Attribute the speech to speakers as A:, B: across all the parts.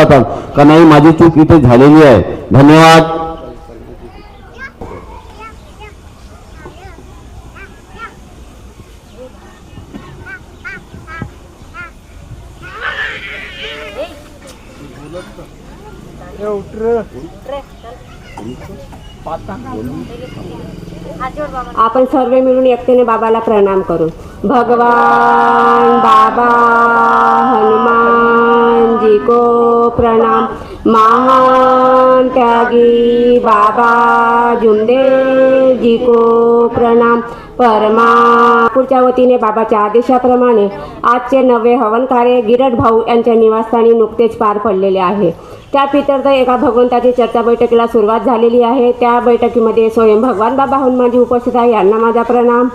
A: जातात का नाही माझी चूक इथे झालेली आहे. धन्यवाद.
B: आपण सर्व मिळून एकतेने बाबाला प्रणाम करू. भगवान बाबा हनुमान. जी को प्रणाम। महान त्यागी बाबा जुमदेव जी को प्रणाम। परमा पुढच्या वतीने बाबाच्या आदेशाप्रमाणे आजचे नवे हवन कार्य गिरट भाऊ यांच्या निवासस्थानी नुकतेच पार पडलेले आहे. त्या प्रित्यर्थ एका भगवंताची चर्चा बैठकीला सुरुवात झालेली आहे. त्या बैठकीमध्ये स्वयं भगवान बाबा हनुमानजी उपस्थित आहे. यांना माझा प्रणाम.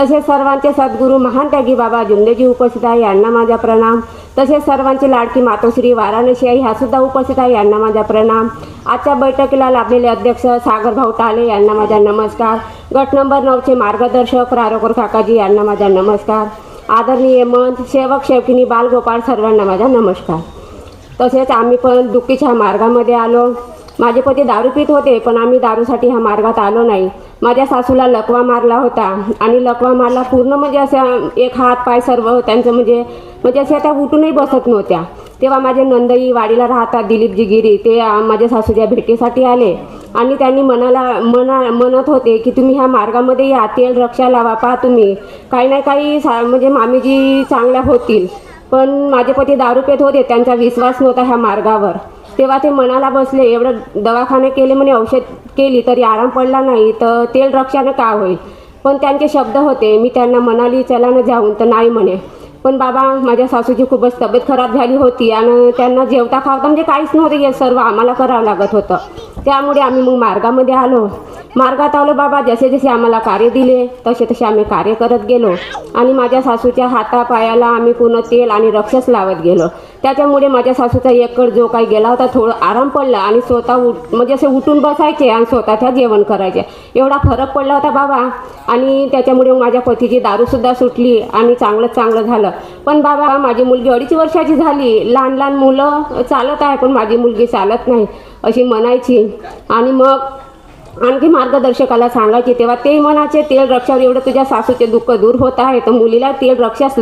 B: तसेच सर्वांचे सद्गुरू महान त्यागी बाबा जुंदेजी उपस्थित आहे यांना माझा प्रणाम. तसेच सर्वांची लाडकी मातोश्री वाराणसी आई ह्यासुद्धा उपस्थित आहे यांना माझा प्रणाम. आजच्या बैठकीला लाभलेले अध्यक्ष सागरभाऊ टाले यांना माझा नमस्कार. गट नंबर नऊचे मार्गदर्शक रारोकर काकाजी यांना माझा नमस्कार. आदरणीय मंत सेवक शेवकिनी बालगोपाळ सर्वांना माझा नमस्कार. तसेच आम्ही पण दुःखीच्या मार्गामध्ये आलो. माझे पती दारू पित होते पण आम्ही दारूसाठी ह्या मार्गात आलो नाही. माझ्या सासूला लकवा मारला होता आणि लकवा मारला पूर्ण म्हणजे असं एक हात पाय सर्व त्यांचं म्हणजे म्हणजे असे त्या उठूनही बसत नव्हत्या. तेव्हा माझे नंदई वाडीला राहतात दिलीपजी गिरी ते माझ्या सासूच्या भेटीसाठी आले. आणि त्यांनी मनाला मना म्हणत होते की तुम्ही ह्या मार्गामध्ये या तेल रक्षा लावा पहा तुम्ही. काही ना काही सा म्हणजे मामीजी चांगल्या होतील. पण माझे पती दारू पेत होते त्यांचा विश्वास नव्हता ह्या मार्गावर. तेव्हा ते मनाला बसले एवढं दवाखाने केले म्हणे औषध केली तरी आराम पडला नाही तर तेल रक्षानं का होईल? पण त्यांचे शब्द होते मी त्यांना म्हणाली चला ना जाऊन. तर नाही म्हणे. पण बाबा माझ्या सासूची खूपच तब्येत खराब झाली होती आणि त्यांना जेवता खावता म्हणजे काहीच नव्हतं हे सर्व आम्हाला करावं लागत होतं. त्यामुळे आम्ही मग मार्गामध्ये आलो. मार्गात आलो बाबा जसे जसे आम्हाला कार्य दिले तसे तसे आम्ही कार्य करत गेलो. आणि माझ्या सासूच्या हातापायाला आम्ही पूर्ण तेल आणि रक्षस लावत गेलो. त्याच्यामुळे माझ्या सासूचा एक जो काही गेला होता थोडं आराम पडला आणि स्वतः उठ म्हणजे असे उठून बसायचे आणि स्वतःच्या जेवण करायचे. एवढा फरक पडला होता बाबा आणि त्याच्यामुळे माझ्या पतीची दारूसुद्धा सुटली आणि चांगलंच चांगलं झालं. पण बाबा माझी मुलगी अडीच वर्षाची झाली. लहान लहान मुलं चालत आहे पण माझी मुलगी चालत नाही अशी म्हणायची. आणि मग आणखी मार्गदर्शकाला सांगायचे तेव्हा ते मनाचे तेल रक्षावर एवढं तुझ्या सासूचे दुःख दूर होत आहे तर मुलीला तेल रक्षाच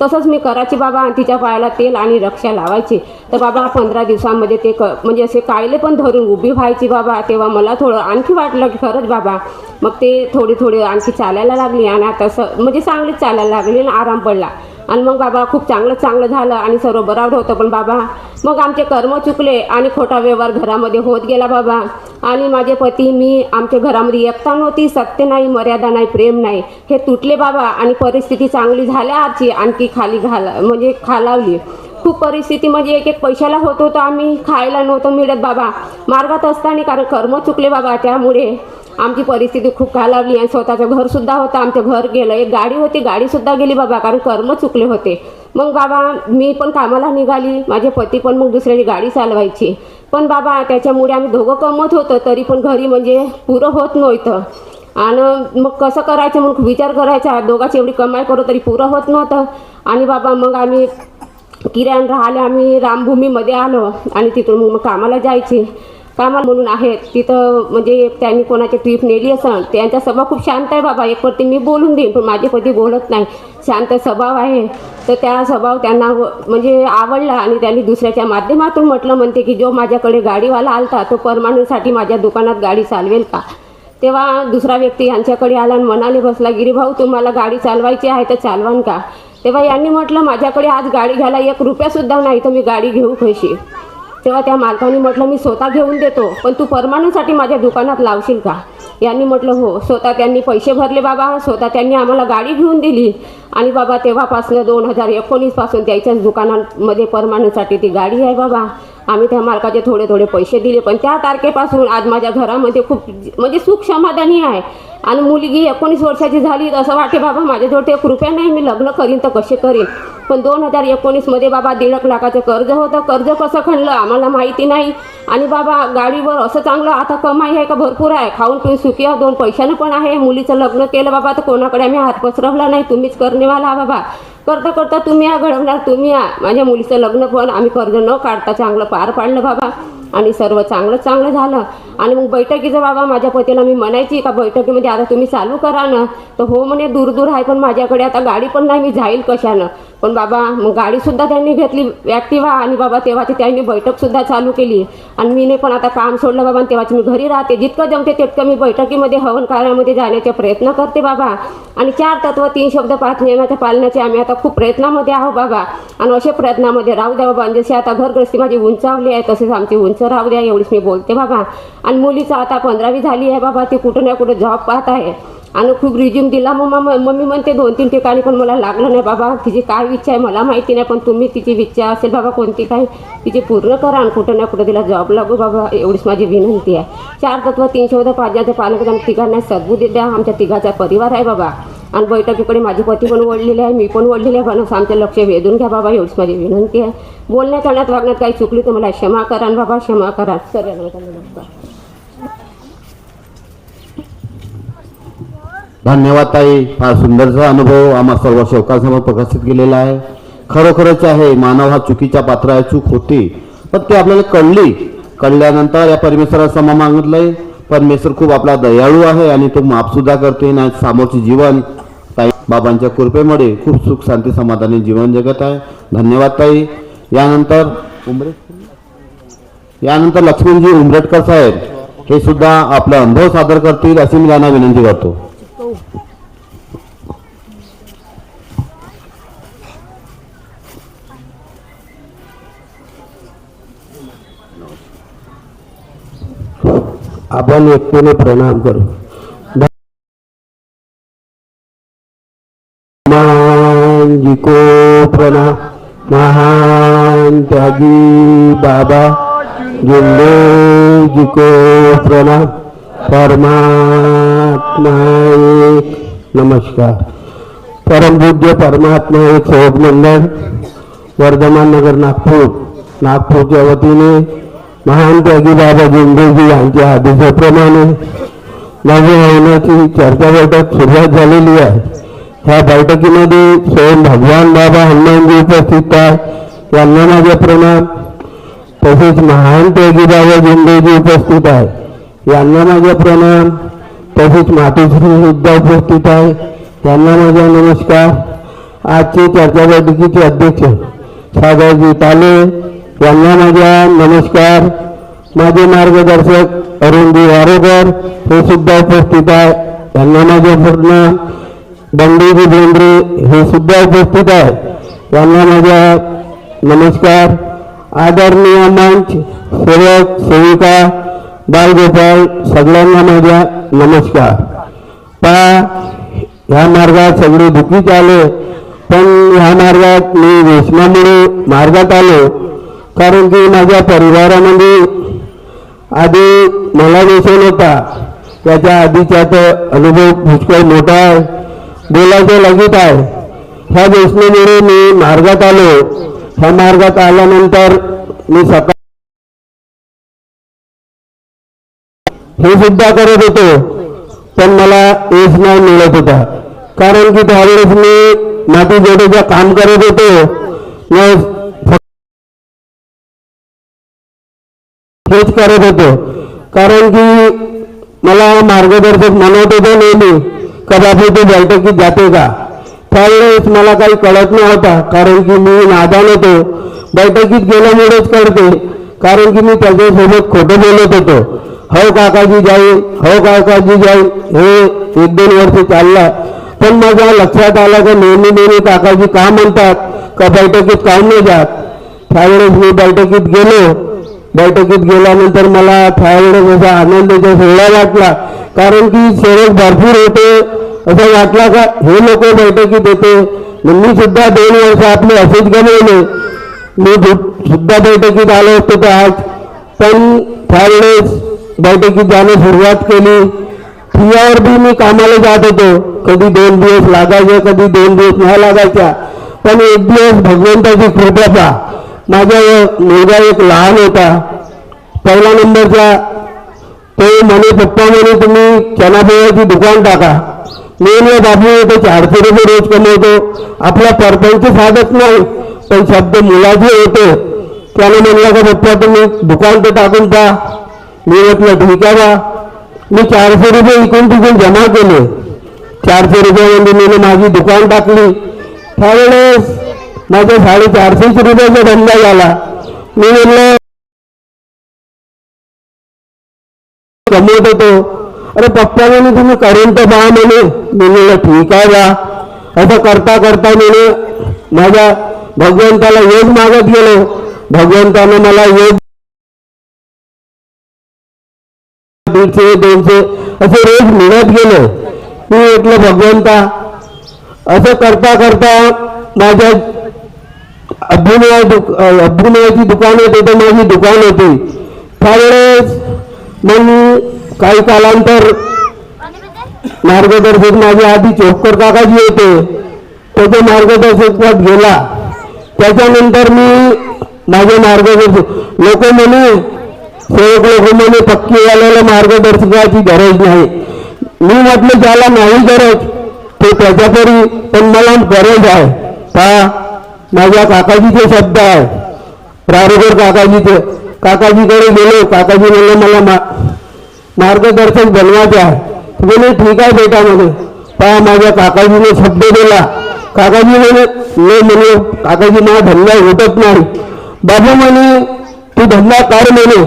B: तसंच मी करायची बाबा आणि तिच्या पायाला तेल आणि रक्षा लावायची. तर बाबा पंधरा दिवसांमध्ये ते क म्हणजे असे कायले पण धरून उभी व्हायची बाबा. तेव्हा मला थोडं आणखी वाटलं की खरंच बाबा मग ते थोडी थोडी आणखी चालायला लागली. आणि आता स म्हणजे चांगलीच चालायला लागली आणि आराम पडला. आणि मग बाबा खूप चांगलं चांगलं झालं आणि सर्व बराबर होतं. पण बाबा मग आमचे कर्म चुकले आणि खोटा व्यवहार घरामध्ये होत गेला बाबा. आणि माझे पती मी आमच्या घरामध्ये एकता नव्हती सत्य नाही मर्यादा नाही प्रेम नाही. हे तुटले बाबा आणि परिस्थिती चांगली झाल्या आजची आणखी खाली घाला म्हणजे खालावली. खूप परिस्थिती म्हणजे एक एक पैशाला होत होतं आम्ही खायला नव्हतं मिळत बाबा. मार्गात असताना कारण कर्म चुकले बाबा त्यामुळे. आमची परिस्थिती खूप खालावली आणि स्वतःचं घरसुद्धा होतं. आमचं घर गेलं. एक गाडी होती. गाडीसुद्धा गेली बाबा कारण कर्म चुकले होते. मग बाबा मी पण कामाला निघाली. माझे पती पण मग दुसऱ्याची गाडी चालवायची. पण बाबा त्याच्यामुळे आम्ही दोघं कमवत होतो तरी पण घरी म्हणजे पुरं होत नव्हतं. आणि मग कसं करायचं मग विचार करायचा. दोघाची एवढी कमाई करू तरी पुरं होत नव्हतं. आणि बाबा मग आम्ही किराण राहिले आम्ही रामभूमीमध्ये आलो. आणि तिथून मग कामाला जायचे. कामाला म्हणून आहेत. तिथं म्हणजे त्यांनी कोणाची ट्रीप नेली असं त्यांचा स्वभाव खूप शांत आहे बाबा. एक पती मी बोलून देईन पण माझे पती बोलत नाही. शांत स्वभाव आहे. तर त्या स्वभाव त्यांना व- म्हणजे आवडला आणि त्यांनी दुसऱ्याच्या माध्यमातून म्हटलं म्हणते की जो माझ्याकडे गाडीवाला आलता तो परमानंटसाठी माझ्या दुकानात गाडी चालवेल का? तेव्हा दुसरा व्यक्ती यांच्याकडे आला आणि मनाने बसला गिरीभाऊ तुम्हाला गाडी चालवायची आहे तर चालवान का? तेव्हा यांनी म्हटलं माझ्याकडे आज गाडी घ्यायला एक रुपयासुद्धा नाही तर मी गाडी घेऊ कशी? तेव्हा त्या मालकाने म्हटलं मी स्वतः घेऊन देतो पण तू परमानंटसाठी माझ्या दुकानात लावशील का? यांनी म्हटलं हो स्वतः त्यांनी पैसे भरले बाबा स्वतः त्यांनी आम्हाला गाडी घेऊन दिली. आणि बाबा तेव्हापासून दोन हजार एकोणीसपासून त्याच्याच दुकानामध्ये परमानंटसाठी ती गाडी आहे बाबा. आम्ही त्या मालकाचे थोडे थोडे पैसे दिले. पण त्या तारखेपासून आज माझ्या घरामध्ये खूप म्हणजे सुख समाधानी आहे. आणि मुलगी एकोणीस वर्षाची झाली असं वाटे बाबा माझ्याजवळ ते एक रुपया नाही मी लग्न करीन तर कसे करीन? पण दोन हजार एकोणीसमध्ये बाबा दीड लाखाचं कर्ज होतं. कर्ज कसं खणलं आम्हाला माहिती नाही. आणि बाबा गाडीवर असं चांगलं आता कमाई आहे का भरपूर आहे. खाऊन पिऊन सुखी आहे दोन पैशानं पण आहे. मुलीचं लग्न केलं बाबा तर कोणाकडे आम्ही हात पसरवला नाही. तुम्हीच करणेवाला बाबा. करता करता तुम्ही या घडवणार तुम्ही या. माझ्या मुलीचं लग्न पण आम्ही कर्ज न काढता चांगलं पार पाडलं बाबा. आणि सर्व चांगलं चांगलं झालं. आणि मग बैठकीचं बाबा माझ्या पतीला मी म्हणायची का बैठकीमध्ये आता तुम्ही चालू करा ना. तर हो म्हणे दूर दूर आहे पण माझ्याकडे आता गाडी पण नाही मी जाईल कशानं? पण बाबा मग गाडीसुद्धा त्यांनी घेतली ॲक्टिवा आणि बाबा तेव्हाची त्यांनी बैठकसुद्धा चालू केली. आणि मीने पण आता काम सोडलं बाबा तेव्हाच मी घरी राहते. जितकं जमते तितकं मी बैठकीमध्ये हवन कार्यामध्ये जाण्याचा प्रयत्न करते बाबा. आणि चार तत्व तीन शब्द पाच नियमाच्या पालनाचे आम्ही आता खूप प्रयत्नामध्ये आहो बाबा. आणि असे प्रयत्नामध्ये राहू द्या बाबा. आणि जशी आता घरग्रस्ती माझी उंचावली आहे तसेच आमची उंच राहू द्या एवढीच मी बोलते बाबा. आणि मुलीचं आता पंधरावी झाली आहे बाबा ती कुठं ना कुठं जॉब पाहत आहे. आणि खूप रिझ्यूम दिला मग मम्मा मम्मी म्हणते दोन तीन ठिकाणी पण मला लागलं नाही बाबा. तिची काय इच्छा आहे मला माहिती नाही पण तुम्ही तिची इच्छा असेल बाबा कोणती काय तिची पूर्ण करा आणि कुठं ना कुठं तिला जॉब लागू बाबा. एवढीच माझी विनंती आहे. चार तत्व तीन पाच पाचच्या पालक आम्ही तिघांना सद्बुद्धी द्या. आमच्या तिघाचा परिवार आहे बाबा. आणि बैठकीकडे माझे पती पण ओढलेले आहे मी पण ओढलेले आहे. पण आमचं लक्ष वेधून घ्या बाबा एवढीच माझी विनंती आहे. बोलण्यात आणण्यात वागण्यात काही चुकली तर मला क्षमा करा आणि बाबा क्षमा करा.
A: धन्यवाद ताई. फार सुंदरचा अनुभव आम्हा सर्व शोकासमोर प्रकाशित केलेला आहे. खरोखरच आहे मानव हा चुकीच्या पात्र आहे चूक होती. पण ती आपल्याला कळली. कळल्यानंतर या परमेश्वरा समा मागितलंय परमेश्वर खूप आपला दयाळू आहे आणि तो माफ सुद्धा करते ना समोरचे जीवन बाबांच्या कृपेमुळे खूप सुख शांती समाधानी जीवन जगत आहे. धन्यवाद ताई. यानंतर उमरे यानंतर लक्ष्मणजी उमरेटकर साहेब हे सुद्धा आपला अनुभव सादर करतील अशी मी त्यांना विनंती करतो.
C: आपण एकतेने प्रणाम करू. महान प्रणा महान त्यागी बाबा जिंदे जिको को परमात्मा एक नमस्कार. परमपूज्य परमात्मा एक सेवक मंडळ वर्धमान नगर नागपूर. नागपूरच्या वतीने महान त्यागी बाबा जिंदेजी यांच्या आदेशाप्रमाणे माझ्या होण्याची चर्चा बैठक सुरुवात झालेली आहे. ह्या बैठकीमध्ये स्वयं भगवान बाबा हनुमानजी उपस्थित आहे यांना माझे प्रणाम. तसेच महान त्यागीबाबा झेंडेजी उपस्थित आहे. यांना माझे प्रणाम. तसेच मातोश्री सुद्धा उपस्थित आहे. यांना माझा नमस्कार. आजची चर्चा बैठकीचे अध्यक्ष सागरजी ताले यांना माझा नमस्कार. माझे मार्गदर्शक अरुणजी वारोकर हे सुद्धा उपस्थित आहे. यांना माझे प्रणाम. बंडूजी बेंद्रे हे सुद्धा उपस्थित आहे यांना माझा नमस्कार. आदरणीय मंच सेवक सेविका बालगोपाल सगळ्यांना माझा नमस्कार. पा ह्या मार्गात सगळे दुखीच आले पण ह्या मार्गात मी वेसनामुळे मार्गात आलो. कारण की माझ्या परिवारामध्ये आधी मला व्यसन होता त्याच्या आधीचा तर अनुभव पुष्कळ मोठा आहे. बोलायचं लगेच आहे. ह्या व्यसनेमुळे मी मार्गात आलो. ह्या मार्गात आल्यानंतर मी सकाळ हे सुद्धा करत होतो. पण मला यश नाही मिळत होता. कारण की त्यावेळेस मी माती जोडीचं काम करत होतो. हेच करत होतो. कारण की मला मार्गदर्शक म्हणत होते नेहमी का ते बैठकीत जाते का त्यावेळेस मला काही कळत नव्हता कारण की मी नादान होतो. बैठकीत गेल्यामुळेच कळते कारण की मी त्याच्यासोबत खोटं बोलत होतो. हो काकाजी जाईल हो काकाजी जाईल हे हो, एक दोन वर्ष चालला. पण माझ्या लक्षात आलं की नेहमी नेहमी काकाजी का म्हणतात का बैठकीत काम नाही जात? त्यावेळेस मी बैठकीत गेलो. बैठकीत गेल्यानंतर मला त्यावेळेस असा आनंदाचा सोहळा वाटला. कारण की सेवक भरपूर होते. असं वाटला का हे लोक बैठकीत येते मी सुद्धा दोन वर्ष आपले असेच गमवले. मी सुद्धा बैठकीत आलो असतो तर आज. पण त्यावेळेस बैठकीत जाणं सुरुवात केली. फियावर बी मी कामाला जात होतो. कधी दोन दिवस लागायचे कधी दोन दिवस नाही लागायच्या. पण एक दिवस भगवंताची कृपा माझा मुलगा एक लहान होता. पहिला नंबरचा तो म्हणे, पप्पा म्हणे, तुम्ही चना पोह्याची दुकान टाका. मेन बाबू तो चारशे रुपये रोज कमवतो. आपला परपंच साधत नाही, पण शब्द मुलाचे होते. त्याने म्हणलं का पप्पा, तुम्ही दुकान तर टाकून पहा मी म्हटलं, ठीक आहे बा. मी चारशे रुपये इकून तिकून जमा केले. चारशे रुपयामध्ये मी माझी दुकान टाकली. माझा साडेचारशेच रुपयाचा धंदा झाला. मी म्हणलं कमवत होतो. अरे पप्पा म्हणे तुम्ही करून तर पहा म्हणे. मी म्हणलं ठीक आहे बा. असं करता करता म्हणे माझ्या भगवंताला योग मागत गेलो. भगवंतानं मला योग दीडशे दोनशे असे रोज मिळत गेलो. मी म्हटलं भगवंता असं करता करता माझ्या अभ्युदय दुक अभ्युनयाची दुकान होते तर माझी दुकान होती. त्यावेळेस मग मी काही कालांतर मार्गदर्शक माझे आधी चोपकर काकाजी होते. त्याच्या मार्गदर्शकात गेला त्याच्यानंतर मी माझे मार्गदर्शक लोक म्हणे सेवक लोक म्हणे पक्कीवाल्याला मार्गदर्शकाची गरज नाही. मी म्हटलं ज्याला नाही गरज ते त्याच्यापरी पण मला गरज आहे. का माझ्या काकाजीचे शब्द आहे. प्रारोगर काकाजीचे. काकाजीकडे गेलो. काकाजी म्हणले मला मा मार्गदर्शक बनवायचे आहे. म्हणे ठीक आहे बेटा म्हणे पहा माझ्या काकाजीने शब्द दिला. काकाजी म्हणे नाही म्हणे काकाजी मला धंदा उठत नाही. बाबू म्हणे तू धंदा कर म्हणे.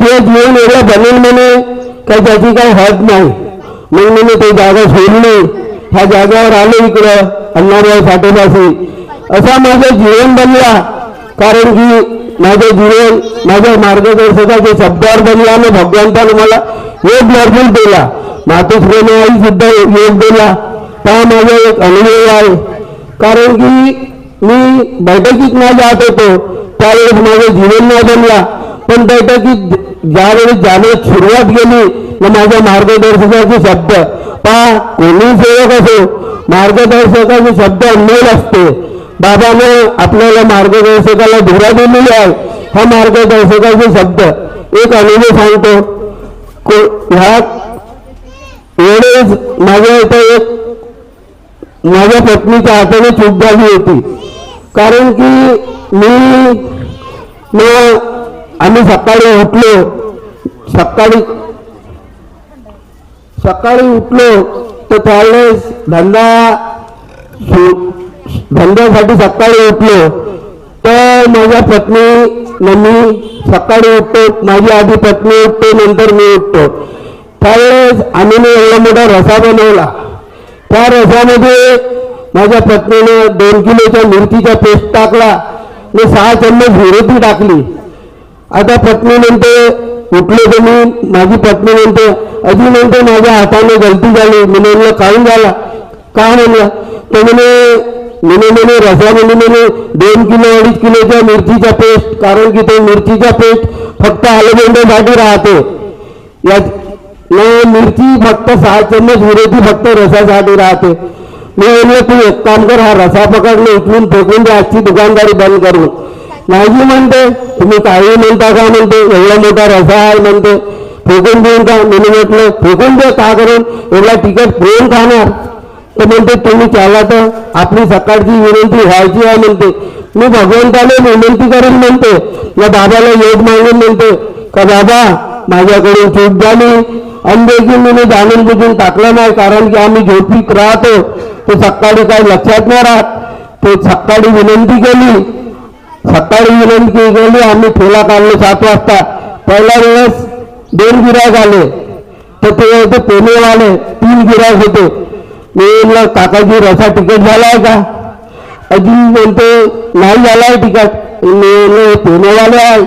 C: तुझं जीवन एवढं बनेल म्हणे. काय त्याची काही हद नाही. मग म्हणे ते जागा सोडली ह्या जागेवर आलो इकडं. अण्णाभाऊ साठेपाशी असा माझं जीवन बनला. कारण की माझं जीवन माझ्या मार्गदर्शकाच्या शब्दावर बनला आणि भगवंताने मला योग दर्शन दिला. मातोश्रीने आई सुद्धा योग दिला. त्या माझा एक अनुभव आहे. कारण की मी बैठकीत नाही जात होतो. त्यावेळेस माझं जीवन नाही बनला. पण बैठकीत ज्यावेळेस जाण्यास सुरुवात केली तर माझ्या मार्गदर्शकाचे शब्द पहा कोणी सेवक असो मार्गदर्शकाचे शब्द अनमोल असते. बाबाने आपल्याला मार्गदर्शकाला धुरा दिलेली आहे हा मार्गदर्शकाचे शब्द एक अनुभव सांगतो. को- ह्या वेळेस माझ्या इथं एक माझ्या पत्नीच्या हाताने चूक झाली होती. कारण की मी मग आम्ही सकाळी उठलो. सकाळी सकाळी उठलो तर त्यावेळेस धंदा धंद्यासाठी सकाळी उठलो. तर माझ्या पत्नी मी सकाळी उठतो माझी आधी पत्नी उठते नंतर मी उठतो. त्यावेळेस आम्ही एवढा मोठा रसा बनवला. त्या रसामध्ये माझ्या पत्नीनं दोन किलोच्या मिरचीचा पेस्ट टाकला मी सहा चम्मच विरोधी टाकली. आता पत्नी म्हणते उठले तर मी. माझी पत्नी म्हणते अजून म्हणते माझ्या हाताने गलती झाली. मी म्हणलं काय झाला? का म्हणलं? तर म्हणे म्हणे म्हणे रसामध्ये दोन किलो अडीच किलोच्या मिरचीचा पेस्ट, कारण की तो मिरचीचा पेस्ट, फक्त आलूबंड्यासाठी राहते या मिरची फक्त सहा चम्मच विरोधी फक्त रसासाठी राहते मी म्हणलं तू एक काम कर, हा, रसा पकडले उचलून फेकून दे आजची दुकानदारी बंद करून नाही म्हणते तुम्ही काही म्हणता का म्हणते एवढा मोठा रसा आहे म्हणते फेकून देऊन का मी म्हटलं फेकून दे का करून एवढा तिकट कोण खाणार तर म्हणते तुम्ही त्याला तर आपली सकाळची विनंती व्हायची आहे म्हणते. मी भगवंताला विनंती करून म्हणते या बाबाला योग मागून म्हणते का बाबा माझ्याकडून चूक झाली. अंदेखील मी जाणून बुजून टाकलं नाही कारण की आम्ही झोपीत राहतो. तो सकाळी काही लक्षात नाही राहत. ते सकाळी विनंती केली. सकाळी विनंती केली आम्ही ठेला काढलो सात वाजता. पहिल्या वेळेस दोन गिराक आले. तर ते होते पेनेवाले तीन गिराक होते. मी काकाजी रसा तिकीट झालाय का? अजून म्हणते, नाही झालाय तिकीट मी म्हणलं पेनेवाले आहे.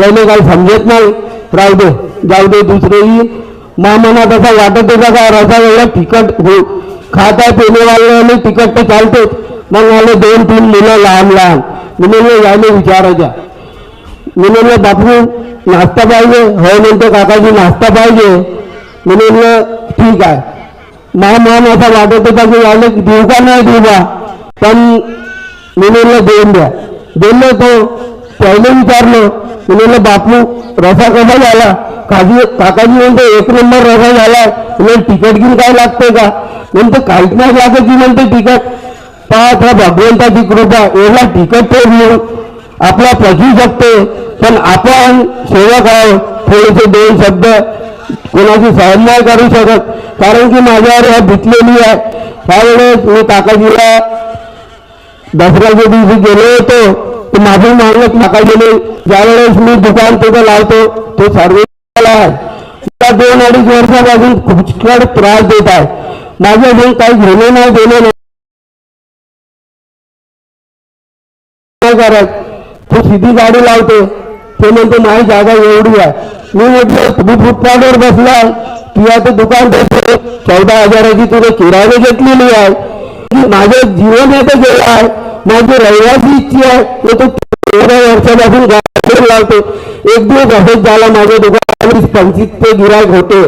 C: याने काही समजत नाही. राहू दे, जाऊ दे दुसरेही. मामाना तसा वाटत होता का रसा एवढा तिखट हो. खाता पेनेवाले तिखट तर चालतेच. मग आले दोन, तीन मुलं लहान लहान मी म्हणलं, यायला विचारायच्या मी बापू, नाश्ता पाहिजे? हो म्हणते, काकाजी, नाश्ता पाहिजे. मी ठीक आहे. मा मान असा वाटत होता की यायला देऊ का नाही देऊ का पण मुलीला देऊन द्या. दिलं तो पहिले विचारलं मुलीला बापू रसा कसा झाला? काजी काकाजी म्हणतो एक नंबर रसा झाला. तुला तिकीट घेऊन काय लागतंय का? म्हणतो काहीच नाही की म्हणते तिकट पाहत हा भगवंताची कृपा एवढा तिकट तो घेऊन आपला पचू शकते पण आपण सेवक आहोत थोडेसे दोन शब्द कोणाची सहन नाही करू शकत. कारण की माझ्यावर ह्या बितलेली आहे त्यावेळेस मी काकाजीला दसऱ्याच्या गेलो होतो तर माझी मागणं गेले ज्यावेळेस मी दुकान तिथं लावतो तो सर्व दोन अडीच वर्षापासून पुष्कळ त्रास देत माझ्या घेऊन काही घेणं नाही देणं तो सिधी गाडी लावतो ते म्हणतो जागा एवढी आहे मी म्हटलं तुम्ही फुटपाथवर बसला, तू आता दुकान देतो चौदा हजाराची तुला किराणे घेतलेली आहे की माझं जीवन येतं गेलं आहे माझी रहिवासी इच्छा आहे मी तो तेरा वर्षापासून लावतो एक दिवस असंच झाला माझ्या दुकानात पंचवीस ते गिराक होते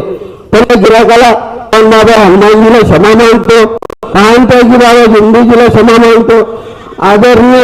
C: पण त्या गिराकाला पण बाबा हनुमानजीला क्षमा मागतो। काय की बाबा जिंदगीला क्षमा मागतो। आदरणीय